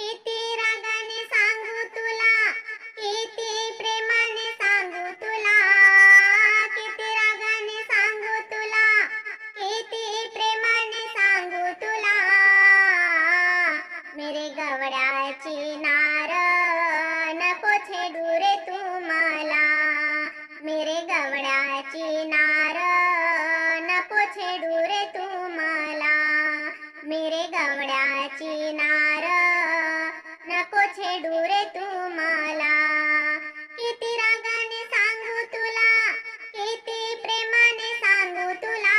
किती नको छेडू रे तू मला. किती रागाने सांगू तुला किती प्रेमाने सांगू तुला.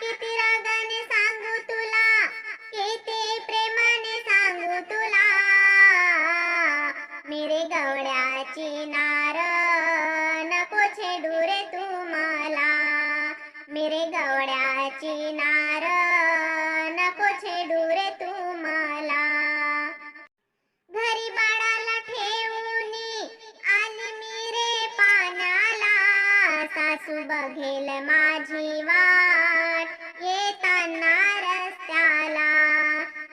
किती रागाने सांगू तुला किती प्रेमाने सांगू तुला. मेरे गवड्याची नार नको छेडू रे तू मला. मेरे गवड्याची नार बघेल माझी वाट. येताना रस्त्याला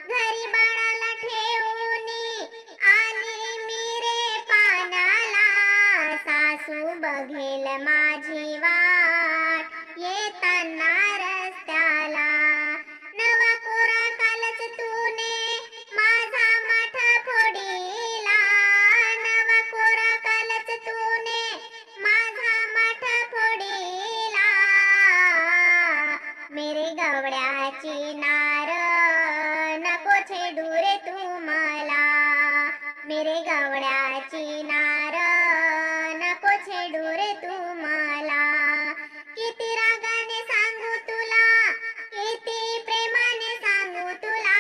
घरी बाळाला ठेवून आली मी रे पाण्याला. सासू बघेल माझी वाट. छेडू रे तू मला मेरे गवड्याची नार नको छेडू रे तू मला किती रागाने सांगू तुला किती प्रेमाने सांगू तुला.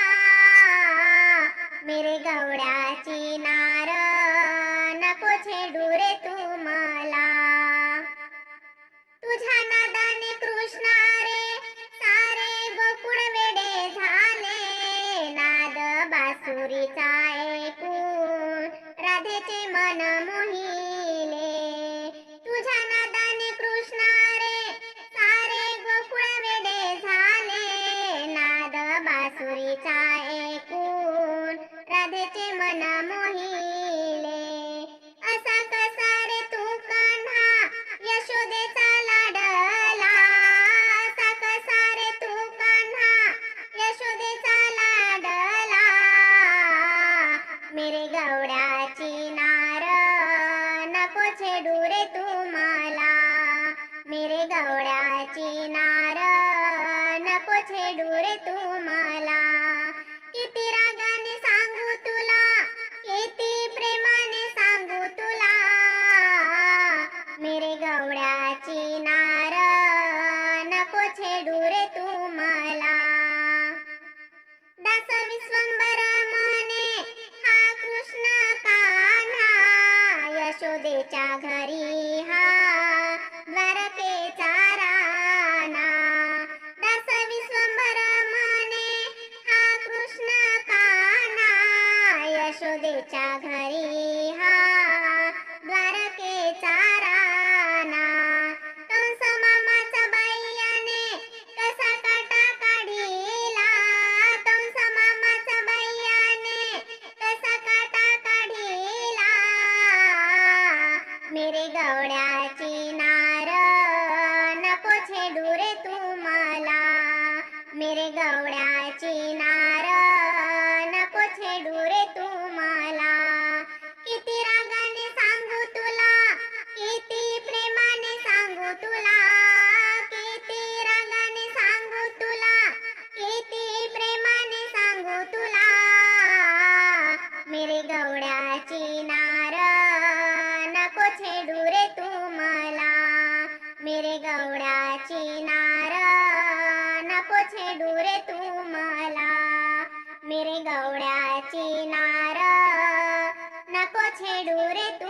मेरे गवड्याची नार बासुरीचा ऐकून राधेचे मन मोहिले. तुझ्या नादाने कृष्णा रे सारे गोकुळ वेडे झाले. नाद बासुरीचा ऐकून राधेचे मन मोहिले. छेडू रे तू मला मेरे गवड्याची नार नको छेडू रे तू यशोदेच्या घरी हा द्वारकेचा राणा. दस विश्वंभर म्हणे हा कृष्ण काना. यशोदेच्या घरी गवड्याची नार नको छेडू रे तू मला मेरे गवड्या वेडू तुम्हाला. तू मला मेरे गवडाची नार नको छेडू रे तू मला मेरे गवडाची नार नको छेडू रे तू